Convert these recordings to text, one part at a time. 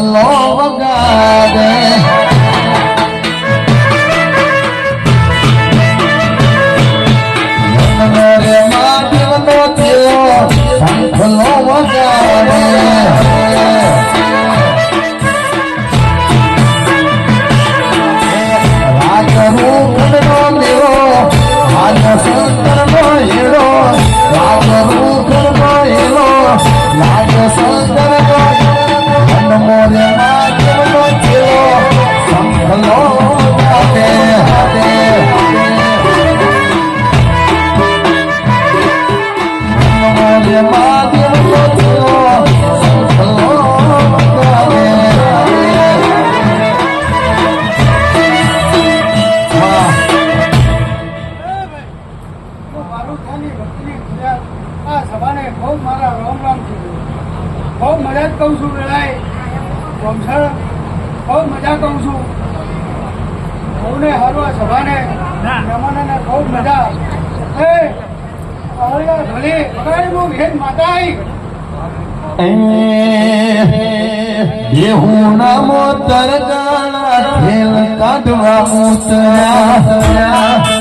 Allah, God. બહુ મારા રામ રામ બહુ મજા જ કહું છું લડાઈ ગમસર બહુ મજા કહું છું. બહુને હરો સભાને. રમાને બહુ મજા. એ અહળિયા ભલે બગાડી હું ભેદ માતા આવી એ હું નામો તરગાણા ખેલ કાઢવા ઉતર્યા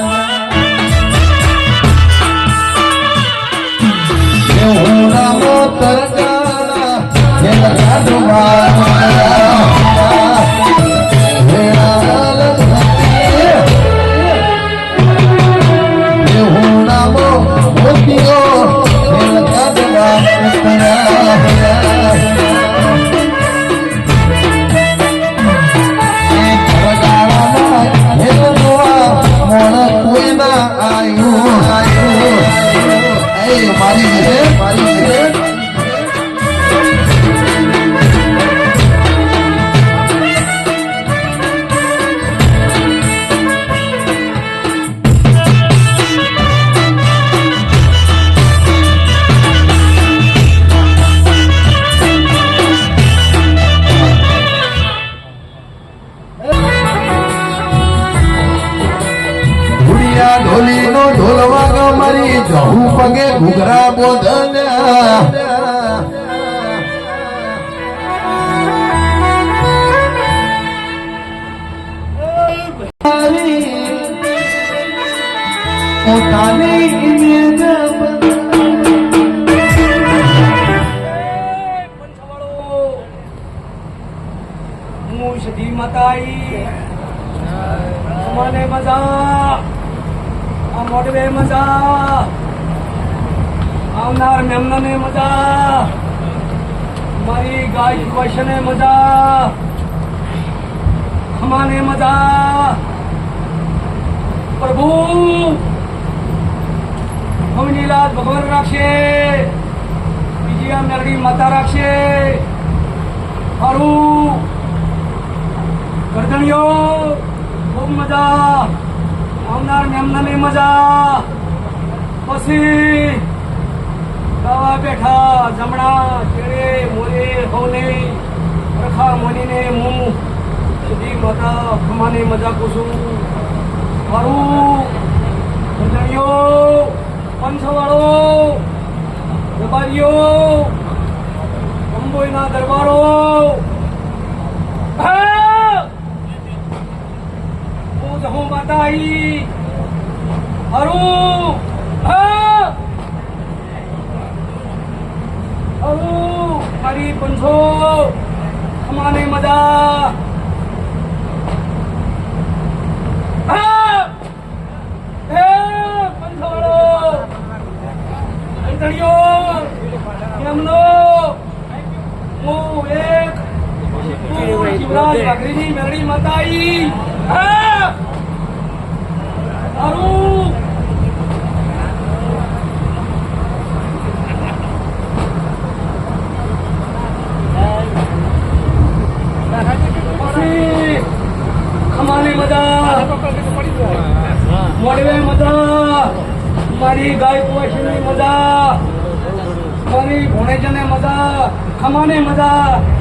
જહુ પગે ઘૂઘરા સધી માતા મને મજા આ મોડવે મજા આવનાર મેમનાને મજા. મારી ગાય વૈશ્યને મજા. ખમાને મજા. પ્રભુ હમની લાત ભગવાન રાખશે. બીજી આ મેરડી માતા રાખશે. હારું. ગરદણીઓ ખૂબ મજા. આવનાર મેમનાની મજા. પછી ગાવા બેઠા જમણા કેળે મોરે હોને રખા મોનીને મું સુધી માતા ખમાની મજા કુસું મારું ગરદણીઓ પંચવાળો, વેપારીઓ અંબોઈના દરબારો હા! હું આઈ હરું! હરું મારી પંછો અમાને હું શિવરાજ વાઘરીની મેરડી માતા આઈ હા! તારું પછી ખમાની મજા મોડવે મજા મારી ગાય પોષની મજા. મારી ભોણેજને મજા. ખમાને મજા.